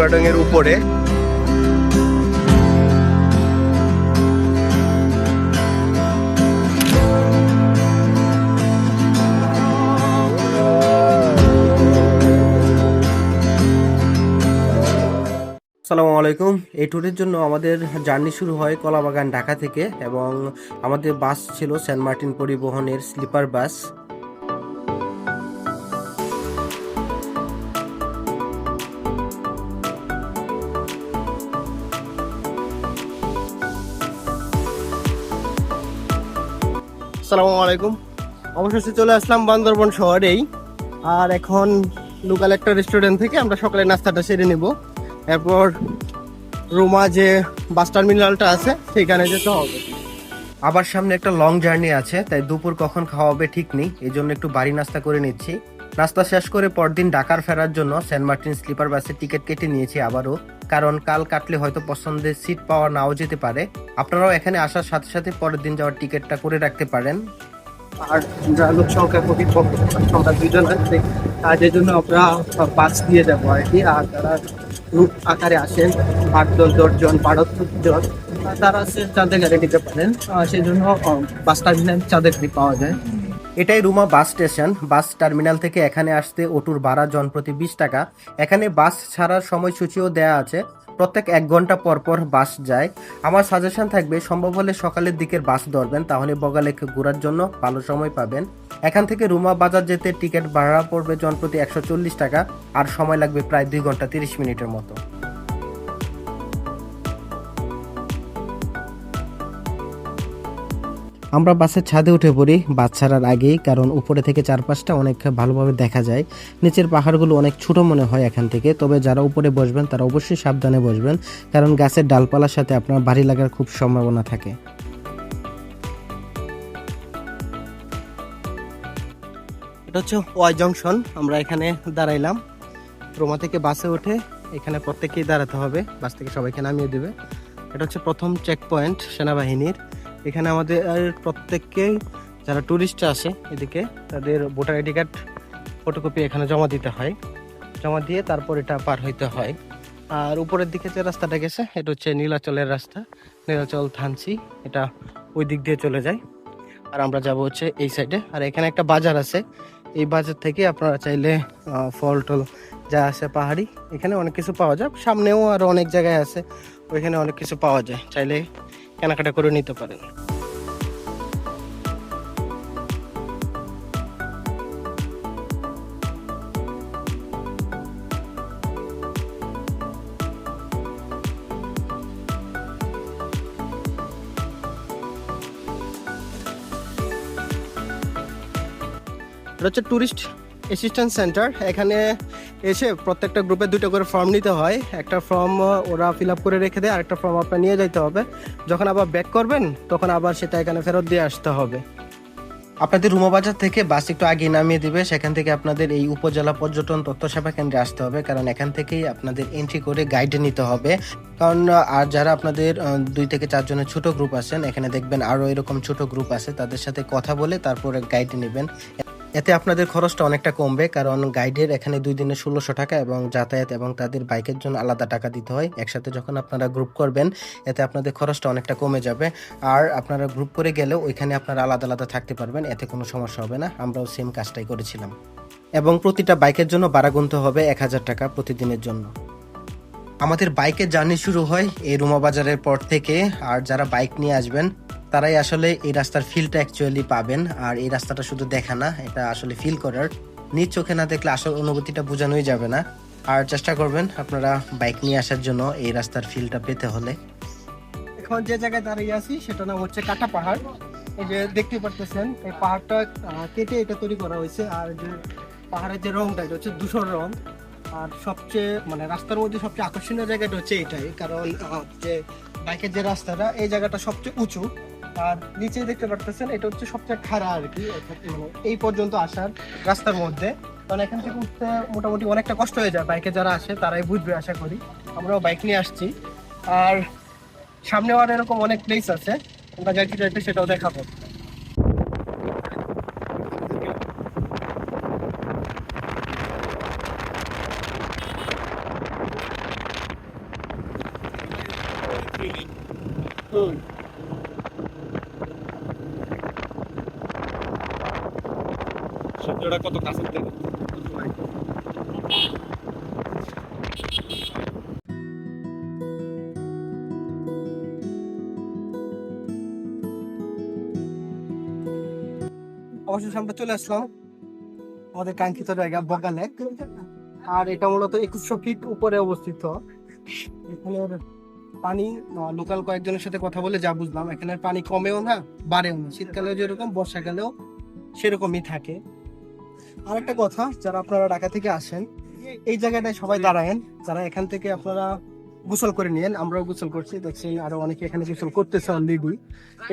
এর উপরে। আসসালামু আলাইকুম। এই ট্যুরের জন্য আমাদের জার্নি শুরু হয় কলাবাগান ঢাকা থেকে এবং আমাদের বাস ছিল সেন্ট মার্টিন পরিবহনের স্লিপার বাস আসসালামু আলাইকুম। অবশেষে চলে আসলাম বান্দরবন শহরেই। আর এখন লোকাল একটা রেস্টুরেন্ট থেকে আমরা সকালে নাস্তাটা সেরে নেব। এরপর রোমা যে বাস টার্মিনালটা আছে সেখানে যেতে হবে। আবার সামনে একটা লং জার্নি আছে, তাই দুপুর কখন খাওয়াবে ঠিক নেই এই জন্য একটু বাড়ি নাস্তা করে নিচ্ছি। নাস্তা শেষ করে পরদিন ঢাকার ফেরার জন্য সেন্ট মার্টিন স্লিপার বাসের টিকিট কেটে নিয়েছি আবারও, কারণ কাল কাটলে হয়তো পছন্দের সিট পাওয়া নাও যেতে পারে। আপনারাও এখানে আসার সাথে সাথে পরের দিন যাওয়ার টিকিটটা করে রাখতে পারেন। আর লোক সংখ্যা খুবই কম সংখ্যা দুজন আছে। যে জন্য আমরা পাস দিয়ে যাব আর কি। আর যারা গ্রুপ আকারে আসেন আট দশ দশজন বারো জন, তারা সে চাঁদে গাড়ি নিতে পারেন। সেই জন্য বাস টার্মিনাল চাঁদের গাড়ি পাওয়া যায়। এটাই Ruma bus station. Bus terminal থেকে এখানে আসতে অটুর ভাড়া জন প্রতি বিশ টাকা। এখানে বাস ছাড়ার সময়সূচিও দেয়া আছে। প্রত্যেক এক ঘণ্টা পর পর বাস যায়। আমার সাজেশন থাকবে, সম্ভব হলে সকালের দিকের বাস ধরবেন, তাহলে বগালেকে ঘোরার জন্য ভালো সময় পাবেন। এখান থেকে রুমা বাজার যেতে টিকিট ভাড়া পড়বে জন প্রতি একশো টাকা, আর সময় লাগবে প্রায় দুই ঘণ্টা তিরিশ মিনিটের মতো। আমরা বাসের ছাদে উঠে পড়ি বাস ছাড়ার আগেই, কারণ উপরে থেকে চারপাশটা অনেক ভালোভাবে দেখা যায়। নিচের পাহাড়গুলো অনেক ছোট মনে হয় এখান থেকে, তবে যারা উপরে বসবেন তারা অবশ্যই সাবধানে বসবেন, কারণ গাছের ডালপালার সাথে আপনার বাড়ি লাগার খুব সম্ভাবনা থাকে। এটা হচ্ছে ওয়াই জংশন, আমরা এখানে দাঁড়াইলাম। রোমা থেকে বাসে উঠে এখানে প্রত্যেকেই দাঁড়াতে হবে, বাস থেকে সবাইকে নামিয়ে দেবে। এটা হচ্ছে প্রথম চেক পয়েন্ট সেনাবাহিনীর। এখানে আমাদের প্রত্যেককে যারা ট্যুরিস্ট আসে এদিকে, তাদের ভোটার আইডি কার্ড ফটোকপি এখানে জমা দিতে হয়। জমা দিয়ে তারপর এটা পার হইতে হয়। আর উপরের দিকে যে রাস্তাটা গেছে, এটা হচ্ছে নীলাচলের রাস্তা। নীলাচল থানসি এটা ওই দিক দিয়ে চলে যায়। আর আমরা যাব হচ্ছে এই সাইডে আর এখানে একটা বাজার আছে। এই বাজার থেকে আপনারা চাইলে ফল টল যা আছে পাহাড়ি, এখানে অনেক কিছু পাওয়া যায়। সামনেও আরও অনেক জায়গায় আছে। ওইখানে অনেক কিছু পাওয়া যায়। চাইলে কেনাকাটা করে নিতে পারেন। এটা হচ্ছে ট্যুরিস্ট অ্যাসিস্ট্যান্ট সেন্টার এখানে এসে প্রত্যেকটা গ্রুপে দুটো করে ফর্ম নিতে হয়। একটা ফর্ম ওরা ফিল আপ করে রেখে দেয়, আরেকটা ফর্ম আপনার নিয়ে যেতে হবে। যখন আবার ব্যাক করবেন, তখন আবার সেটা এখানে ফেরত দিয়ে আসতে হবে। আপনাদের রুমা বাজার থেকে বাস একটু আগে নামিয়ে দিবে। সেখান থেকে আপনাদের এই উপজেলা পর্যটন তথ্য সেবা কেন্দ্রে আসতে হবে। কারণ এখান থেকেই আপনাদের এন্ট্রি করে গাইড নিতে হবে। কারণ, আর যারা আপনাদের দুই থেকে চারজনের ছোট গ্রুপ আছেন, এখানে দেখবেন আরও এরকম ছোট গ্রুপ আছে। তাদের সাথে কথা বলে তারপরে গাইড নেবেন। এতে আপনাদের খরচটা অনেকটা কমবে, কারণ গাইডের এখানে দুই দিনে ষোলোশো টাকা এবং যাতায়াত এবং তাদের বাইকের জন্য আলাদা টাকা দিতে হয়। একসাথে যখন আপনারা গ্রুপ করবেন, এতে আপনাদের খরচটা অনেকটা কমে যাবে। আর আপনারা গ্রুপ করে গেলেও ওইখানে আপনারা আলাদা আলাদা থাকতে পারবেন, এতে কোনো সমস্যা হবে না। আমরাও সেম কাজটাই করেছিলাম। এবং প্রতিটা বাইকের জন্য ভাড়া গুনতে হবে এক হাজার টাকা প্রতিদিনের জন্য। আমাদের বাইকের জার্নি শুরু হয় এই রুমা বাজারের পর থেকে। আর যারা বাইক নিয়ে আসবেন তারাই আসলে এই রাস্তার ফিলটা অ্যাকচুয়ালি পাবেন। আর এই রাস্তাটা শুধু দেখা না, এটা আসলে ফিল করার। নিজ চোখে না দেখলে আসল অনুভূতিটা বোঝানোই যাবে না। আর চেষ্টা করবেন আপনারা বাইক নিয়ে আসার জন্য এই রাস্তার ফিলটা পেতে হলে। এখন যে জায়গায় দাঁড়িয়ে আছি সেটা নাম হচ্ছে কাটা পাহাড়। এই যে দেখতে পারতেছেন, এই পাহাড়টা কেটে এটা তৈরি করা হয়েছে। আর যে পাহাড়ের যে রংটা, এটা হচ্ছে ধূসর রং। আর সবচেয়ে মানে রাস্তার মধ্যে সবচেয়ে আকর্ষণীয় জায়গাটা হচ্ছে এটাই। কারণ যে বাইকের যে রাস্তাটা, এই জায়গাটা সবচেয়ে উঁচু। আর নিচে দেখতে পারতেছেন, এটা হচ্ছে সবচেয়ে খাড়া আর কি মানে এই পর্যন্ত আসার রাস্তার মধ্যে। কারণ এখান থেকে উঠতে মোটামুটি অনেকটা কষ্ট হয়ে যায়, বাইকে যারা আসে তারাই বুঝবে, আশা করি। আমরাও বাইক নিয়ে আসছি। আর সামনে আর এরকম অনেক প্লেস আছে, আমরা যাই সেটাও দেখাবো। সূর্যটা কত কাছে থেকে? আমরা চলে আসলাম আমাদের কাঙ্ক্ষিত জায়গা বগা লেক। আর এটা মূলত একুশশো ফিট উপরে অবস্থিত। এখানের পানি লোকাল কয়েকজনের সাথে কথা বলে যা বুঝলাম। এখানের পানি কমেও না, বাড়েও না। শীতকালেও যেরকম, বর্ষাকালেও সেরকমই থাকে। আর একটা কথা, যারা আপনারা ঢাকা থেকে আসেন, এই জায়গাটায় সবাই দাঁড়ায়েন, যারা এখান থেকে আপনারা গোসল করে নিয়েন, আমরাও গোসল করছি দেখছি আরও অনেকে এখানে গোসল করতেছে অলরেডি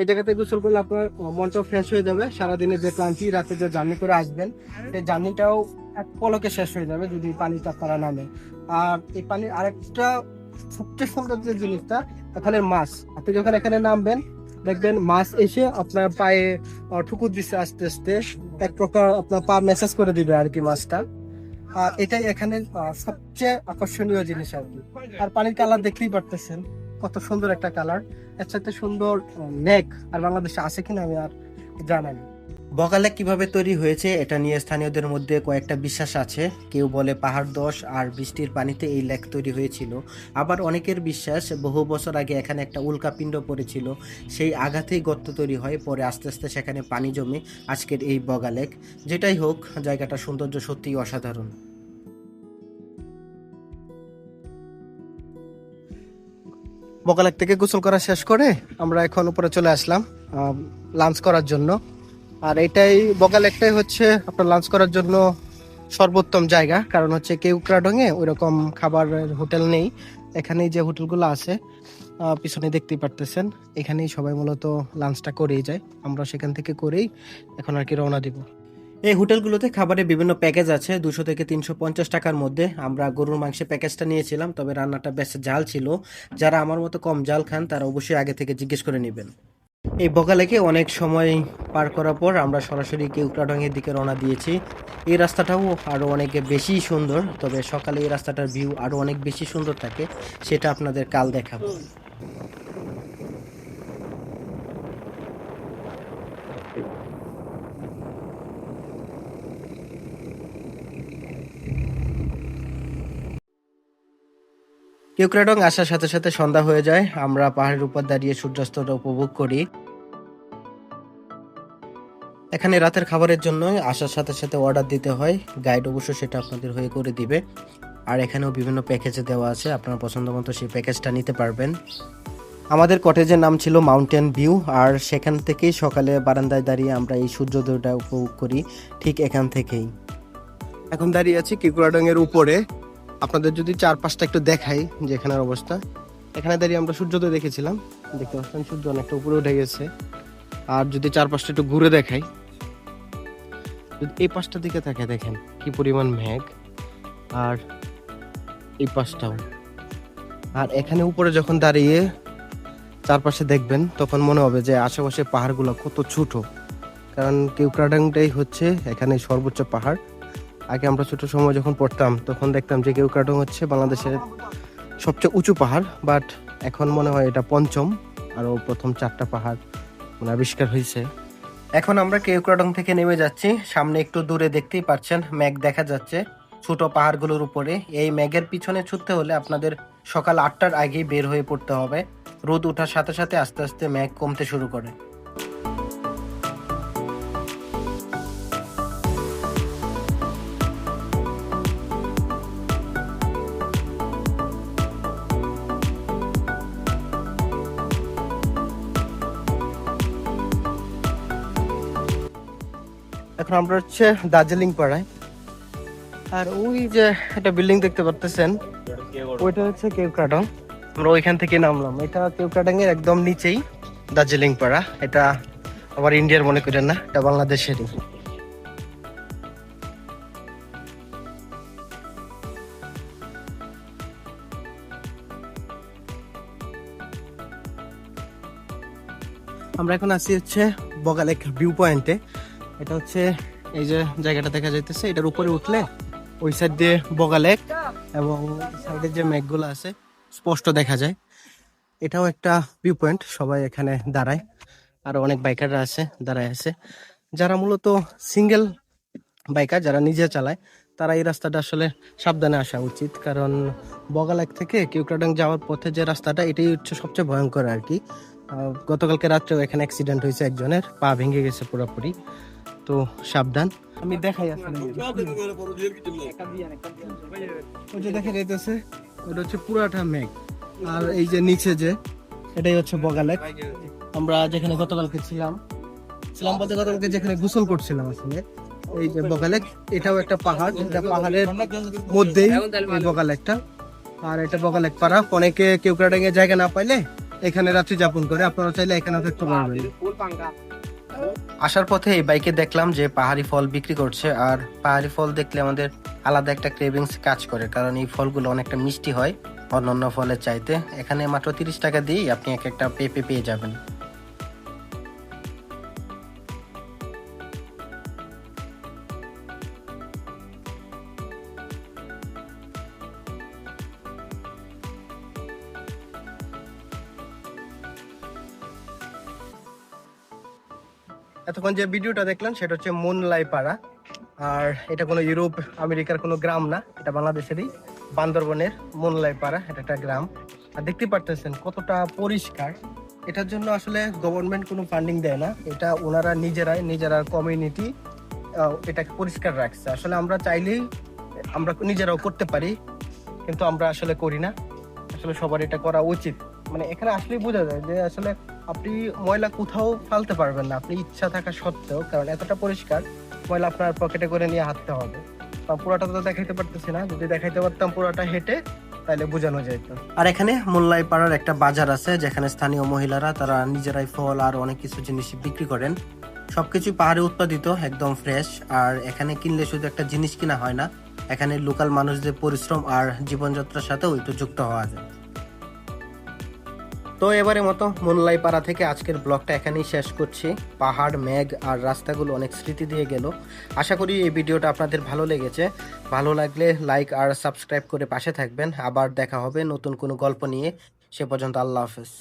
এই জায়গাতে গোসল করলে আপনার মনটাও ফ্রেশ হয়ে যাবে সারাদিনের যে ক্লান্তি, রাতে যে জার্নি করে আসবেন এই জার্নিটাও এক পলকে শেষ হয়ে যাবে যদি পানিটা আপনারা নামে। আর এই পানির আরেকটা সবচেয়ে সুন্দর যে জিনিসটা এখানে মাছ। আপনি যখন এখানে নামবেন, দেখবেন মাছ এসে আপনার পায়ে ঠুকুর দিচ্ছে আস্তে আস্তে। এক প্রকার আপনার পা মেসেজ করে দিবে আর কি মাছটা আর এটাই এখানে সবচেয়ে আকর্ষণীয় জিনিস আর কি। আর পানির কালার দেখতেই পারতেছেন, কত সুন্দর একটা কালারের সাথে সুন্দর নেক আর বাংলাদেশে আছে কিনা আমি আর জানাই না। বগালেক কীভাবে তৈরি হয়েছে, এটা নিয়ে স্থানীয়দের মধ্যে কয়েকটা বিশ্বাস আছে। কেউ বলে পাহাড় দশ আর বৃষ্টির পানিতে এই লেক তৈরি হয়েছিল। আবার অনেকের বিশ্বাস, বহু বছর আগে এখানে একটা উল্কাপিণ্ড পড়েছিল। সেই আঘাতেই গর্ত তৈরি হয়, পরে আস্তে আস্তে সেখানে পানি জমে আজকের এই বগালেক যেটাই হোক জায়গাটার সৌন্দর্য সত্যিই অসাধারণ। বকালেক থেকে গোসল করা শেষ করে আমরা এখন উপরে চলে আসলাম লাঞ্চ করার জন্য। আর এটাই বকালেকটাই হচ্ছে আপনার লাঞ্চ করার জন্য সর্বোত্তম জায়গা। কারণ হচ্ছে কেউক্রাডঙে ওই রকম খাবারের হোটেল নেই। এখানেই যে হোটেলগুলো আছে পিছনে দেখতেই পারতেছেন। এখানেই সবাই মূলত লাঞ্চটা করেই যায়। আমরা সেখান থেকে করেই এখন আর কি রওনা দিব। এই হোটেলগুলোতে খাবারের বিভিন্ন প্যাকেজ আছে। দুশো থেকে তিনশো পঞ্চাশ টাকার মধ্যে। আমরা গরুর মাংসের প্যাকেজটা নিয়েছিলাম, তবে রান্নাটা বেশ জাল ছিল। যারা আমার মতো কম জাল খান, তারা অবশ্যই আগে থেকে জিজ্ঞেস করে নেবেন। এই বগালেকে অনেক সময় পার করার পর আমরা সরাসরি কেউকড়াডঙ্গের দিকে রওনা দিয়েছি। এই রাস্তাটাও আরও অনেক বেশি সুন্দর, তবে সকালে এই রাস্তাটার ভিউ আরও অনেক বেশি সুন্দর থাকে, সেটা আপনাদের কাল দেখাবো। কেউক্রাডং আসার সাথে সাথে সন্ধ্যা হয়ে যায়, আমরা পাহাড়ের উপর দাঁড়িয়ে সূর্যাস্তটা উপভোগ করি। এখানে রাতের খাবারের জন্য আসার সাথে সাথে অর্ডার দিতে হয়। গাইড অবশ্য সেটা আপনাদের হয়ে করে দিবে। আর এখানেও বিভিন্ন প্যাকেজে দেওয়া আছে, আপনার পছন্দ মতো সেই প্যাকেজটা নিতে পারবেন। আমাদের কটেজের নাম ছিল মাউন্টেন ভিউ আর সেখান থেকেই সকালে বারান্দায় দাঁড়িয়ে আমরা এই সূর্যোদয়টা উপভোগ করি, ঠিক এখান থেকেই। এখন দাঁড়িয়ে আছি কিকুরাডং এর উপরে। আপনাদের যদি চারপাশটা একটু দেখাই যে এখানের অবস্থা। এখানে দাঁড়িয়ে আমরা সূর্যোদয় দেখেছিলাম। দেখতে পাচ্ছেন সূর্য অনেকটা উপরে উঠে গেছে। আর যদি চারপাশটা একটু ঘুরে দেখাই, যদি এই পাশটার দিকে তাকে দেখেন কি পরিমাণ মেঘ, আর এই পাশটাও। আর এখানে উপরে যখন দাঁড়িয়ে চারপাশে দেখবেন, তখন মনে হবে যে আশেপাশে পাহাড়গুলো কত ছোট। কারণ কেউক্রাডাংটাই হচ্ছে এখানে সর্বোচ্চ পাহাড়। আগে আমরা ছোট সময় যখন পড়তাম, তখন দেখতাম যে কেউক্রাডং হচ্ছে বাংলাদেশের সবচেয়ে উঁচু পাহাড়, বাট এখন মনে হয় এটা পঞ্চম, আরও প্রথম চারটা পাহাড়। মানে আবিষ্কার হয়েছে। এখন আমরা কেউক্রাডং থেকে নেমে যাচ্ছি। সামনে একটু দূরে দেখতেই পাচ্ছেন, ম্যাগ দেখা যাচ্ছে। ছোট পাহাড়গুলোর উপরে। এই ম্যাগের পিছনে ছুটতে হলে আপনাদের সকাল আটটার আগেই বের হয়ে পড়তে হবে। রোদ ওঠার সাথে সাথে আস্তে আস্তে ম্যাগ কমতে শুরু করে। এখন আমরা হচ্ছে দার্জিলিং পাড়ায়, আর ওই যে একটা বিল্ডিং দেখতে পারতেছেন, ওইটা হচ্ছে কেউক্রাডং আমরা ওইখান থেকে নামলাম। এটা কেউক্রাডং এর একদম নিচেই দার্জিলিং পাড়া। এটা আবার ইন্ডিয়ার মনে করেন না, এটা বাংলাদেশেরই। আমরা এখন আছি হচ্ছে বগালেক ভিউ পয়েন্টে এটা হচ্ছে এই যে জায়গাটা দেখা যাইতেছে, এটার উপরে উঠলে ওই সাইড দিয়ে বগা লেক এবং সাইডে যে মেঘগুলো আছে, স্পষ্ট দেখা যায়। এটাও একটা ভিউ পয়েন্ট সবাই এখানে দাঁড়ায়। আরও অনেক বাইকাররা আছে, দাঁড়ায় আছে। যারা মূলত সিঙ্গেল বাইকার যারা নিজে চালায়, তারা এই রাস্তাটা আসলে সাবধানে আসা উচিত। কারণ বগালাক থেকে কিউক্রাডাং যাওয়ার পথে যে রাস্তাটা, এটাই হচ্ছে সবচেয়ে ভয়ঙ্কর আর কি। গতকালকে রাত্রেও এখানে অ্যাক্সিডেন্ট হয়েছে একজনের, পা ভেঙে গেছে পুরোপুরি। তো সাবধান। আমি দেখাই আসলে দেখা যাইতেছে ওটা হচ্ছে পুরাটা মেঘ। আর এই যে নিচে যে এটাই হচ্ছে বগালেক। আমরা যেখানে গতকালকে ছিলাম ছিলাম বলতে গতকালকে যেখানে গোসল করছিলাম আসলে এই যে বগালেক এটাও একটা পাহাড় এটা পাহাড়ের মধ্যেই এই বগালেকটা। আর এটা বগালেক পাড়া অনেকে কেউ এ জায়গা না পাইলে এখানে রাত্রি যাপন করে আপনারা চাইলে এখানে থাকতে পারবেন। আসার পথে এই বাইকে দেখলাম যে পাহাড়ি ফল বিক্রি করছে আর পাহাড়ি ফল দেখলে আমাদের আলাদা একটা ক্রেভিংস কাজ করে, কারণ এই ফলগুলো অনেকটা মিষ্টি হয় অন্যান্য ফলের চাইতে। এখানে মাত্র তিরিশ টাকা দিয়েই আপনি এক একটা পেঁপে পেয়ে যাবেন। এতক্ষণ যে ভিডিওটা দেখলেন, সেটা হচ্ছে মুনলাই পাড়া আর এটা কোনো ইউরোপ, আমেরিকার কোনো গ্রাম না, এটা বাংলাদেশেরই, বান্দরবনের মুনলাই পাড়া এটা একটা গ্রাম। আর দেখতে পারতেছেন কতটা পরিষ্কার। এটার জন্য আসলে গভর্নমেন্ট কোনো ফান্ডিং দেয় না, এটা ওনারা নিজেরাই, নিজেরা কমিউনিটি এটাকে পরিষ্কার রাখছে। আসলে আমরা চাইলেই আমরা নিজেরাও করতে পারি, কিন্তু আমরা আসলে করি না। আসলে সবার এটা করা উচিত। মানে এখানে আসলেই বোঝা যায় যে আসলে আপনি ময়লা কোথাও ফালতে পারবেন না। আপনি ইচ্ছা থাকা সত্ত্বেও, কারণ এতটা পরিষ্কার, ময়লা আপনার পকেটে করে নিয়ে হাঁটতে হবে। পুরাটা তো দেখাইতে পারতেছি না, যদি দেখাইতে পারতাম পুরাটা হেঁটে, তাহলে বোঝানো যেত আর এখানে মোল্লাই পাড়ার একটা বাজার আছে, যেখানে স্থানীয় মহিলারা তারা নিজেরাই ফল আর অনেক কিছু জিনিস বিক্রি করেন। সবকিছু পাহাড়ে উৎপাদিত, একদম ফ্রেশ। আর এখানে কিনলে শুধু একটা জিনিস কিনা হয় না, এখানে লোকাল মানুষদের পরিশ্রম আর জীবনযাত্রার সাথেও একটু যুক্ত হওয়া যায়। তো এবারে মতো মোল্লাই পাড়া থেকে আজকের ব্লগটা এখানেই শেষ করছি। পাহাড়, মেঘ আর রাস্তাগুলো অনেক স্মৃতি দিয়ে গেল। আশা করি এই ভিডিওটা আপনাদের ভালো লেগেছে। ভালো লাগলে লাইক আর সাবস্ক্রাইব করে পাশে থাকবেন। আবার দেখা হবে নতুন কোনো গল্প নিয়ে। সে পর্যন্ত আল্লাহ হাফেজ।